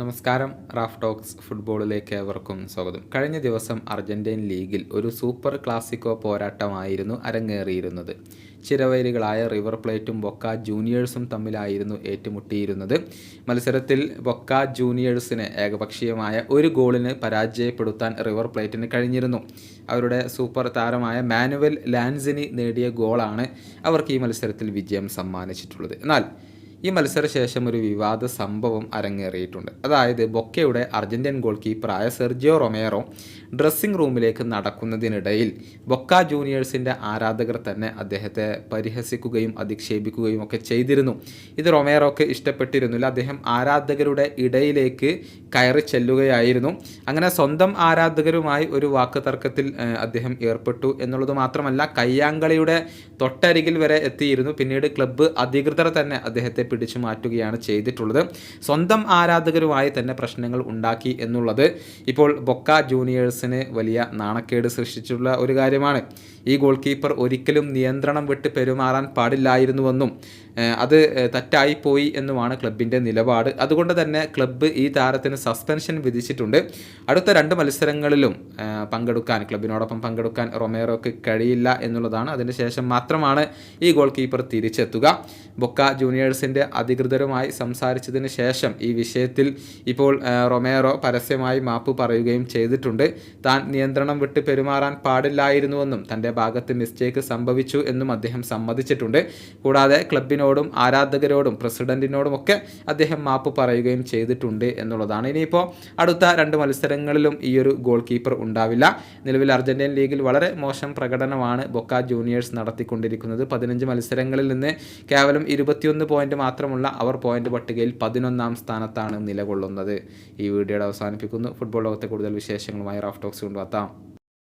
നമസ്കാരം Raf talks ഫുട്ബോളിലേക്ക് ഏവർക്കും സ്വാഗതം. കഴിഞ്ഞ ദിവസം അർജന്റീൻ ലീഗിൽ ഒരു സൂപ്പർ ക്ലാസിക്കോ പോരാട്ടമായിരുന്നു അരങ്ങേറിയിരുന്നത്. ചിരവൈരികളായ റിവർ പ്ലേറ്റും ബൊക്ക ജൂനിയേഴ്സും തമ്മിലായിരുന്നു ഏറ്റുമുട്ടിയിരുന്നത്. മത്സരത്തിൽ ബൊക്ക ജൂനിയേഴ്സിനെ ഏകപക്ഷീയമായ ഒരു ഗോളിന് പരാജയപ്പെടുത്താൻ റിവർ പ്ലേറ്റിന് കഴിഞ്ഞിരുന്നു. അവരുടെ സൂപ്പർ താരമായ മാനുവൽ ലാൻസിനി നേടിയ ഗോളാണ് അവർക്ക് ഈ മത്സരത്തിൽ വിജയം സമ്മാനിച്ചിട്ടുള്ളത്. എന്നാൽ ഈ മത്സരശേഷം ഒരു വിവാദ സംഭവം അരങ്ങേറിയിട്ടുണ്ട്. അതായത് ബൊക്കയുടെ അർജന്റീൻ ഗോൾ കീപ്പറായ സെർജിയോ റൊമേറോ ഡ്രസ്സിംഗ് റൂമിലേക്ക് നടക്കുന്നതിനിടയിൽ ബൊക്ക ജൂനിയേഴ്സിന്റെ ആരാധകർ തന്നെ അദ്ദേഹത്തെ പരിഹസിക്കുകയും അധിക്ഷേപിക്കുകയും ഒക്കെ ചെയ്തിരുന്നു. ഇത് റൊമേറോക്ക് ഇഷ്ടപ്പെട്ടിരുന്നില്ല. അദ്ദേഹം ആരാധകരുടെ ഇടയിലേക്ക് കയറി ചെല്ലുകയായിരുന്നു. അങ്ങനെ സ്വന്തം ആരാധകരുമായി ഒരു വാക്ക് തർക്കത്തിൽ അദ്ദേഹം ഏർപ്പെട്ടു എന്നുള്ളത് മാത്രമല്ല കയ്യാങ്കളിയുടെ തൊട്ടരികിൽ വരെ എത്തിയിരുന്നു. പിന്നീട് ക്ലബ്ബ് അധികൃതർ തന്നെ അദ്ദേഹത്തെ പിടിച്ചു മാറ്റുകയാണ് ചെയ്തിട്ടുള്ളത്. സ്വന്തം ആരാധകരുമായി തന്നെ പ്രശ്നങ്ങൾ ഉണ്ടാക്കി എന്നുള്ളത് ഇപ്പോൾ ബൊക്ക ജൂനിയേഴ്സിന് വലിയ നാണക്കേട് സൃഷ്ടിച്ചിട്ടുള്ള ഒരു കാര്യമാണ്. ഈ ഗോൾ കീപ്പർ ഒരിക്കലും നിയന്ത്രണം വിട്ട് പെരുമാറാൻ പാടില്ലായിരുന്നുവെന്നും അത് തെറ്റായിപ്പോയി എന്നുമാണ് ക്ലബിന്റെ നിലപാട്. അതുകൊണ്ട് തന്നെ ക്ലബ്ബ് ഈ താരത്തിന് സസ്പെൻഷൻ വിധിച്ചിട്ടുണ്ട്. അടുത്ത രണ്ട് മത്സരങ്ങളിലും പങ്കെടുക്കാൻ ക്ലബിനോടൊപ്പം പങ്കെടുക്കാൻ റൊമേറോക്ക് കഴിയില്ല എന്നുള്ളതാണ്. അതിനുശേഷം മാത്രമാണ് ഈ ഗോൾ കീപ്പർ തിരിച്ചെത്തുക. ബൊക്ക ജൂനിയേഴ്സിന്റെ അധികൃതരുമായി സംസാരിച്ചതിന് ശേഷം ഈ വിഷയത്തിൽ ഇപ്പോൾ റൊമേറോ പരസ്യമായി മാപ്പ് പറയുകയും ചെയ്തിട്ടുണ്ട്. താൻ നിയന്ത്രണം വിട്ട് പെരുമാറാൻ പാടില്ലായിരുന്നുവെന്നും തന്റെ ഭാഗത്ത് മിസ്റ്റേക്ക് സംഭവിച്ചു എന്നും അദ്ദേഹം സമ്മതിച്ചിട്ടുണ്ട്. കൂടാതെ ക്ലബിനോടും ആരാധകരോടും പ്രസിഡന്റിനോടും ഒക്കെ അദ്ദേഹം മാപ്പ് പറയുകയും ചെയ്തിട്ടുണ്ട് എന്നുള്ളതാണ്. ഇനിയിപ്പോൾ അടുത്ത രണ്ട് മത്സരങ്ങളിലും ഈ ഒരു ഗോൾ കീപ്പർ ഉണ്ടാവില്ല. നിലവിൽ അർജന്റീൻ ലീഗിൽ വളരെ മോശം പ്രകടനമാണ് ബൊക്ക ജൂനിയേഴ്സ് നടത്തിക്കൊണ്ടിരിക്കുന്നത്. പതിനഞ്ച് മത്സരങ്ങളിൽ നിന്ന് കേവലം ഇരുപത്തിയൊന്ന് പോയിന്റ് മാത്രമുള്ള അവർ പോയിന്റ് പട്ടികയിൽ പതിനൊന്നാം സ്ഥാനത്താണ് നിലകൊള്ളുന്നത്. ഈ വീഡിയോയുടെ അവസാനിപ്പിക്കുന്നു. ഫുട്ബോൾ ലോകത്തെ കൂടുതൽ വിശേഷങ്ങളുമായി റാഫ് ടോക്സ് കൊണ്ടുവത്താം.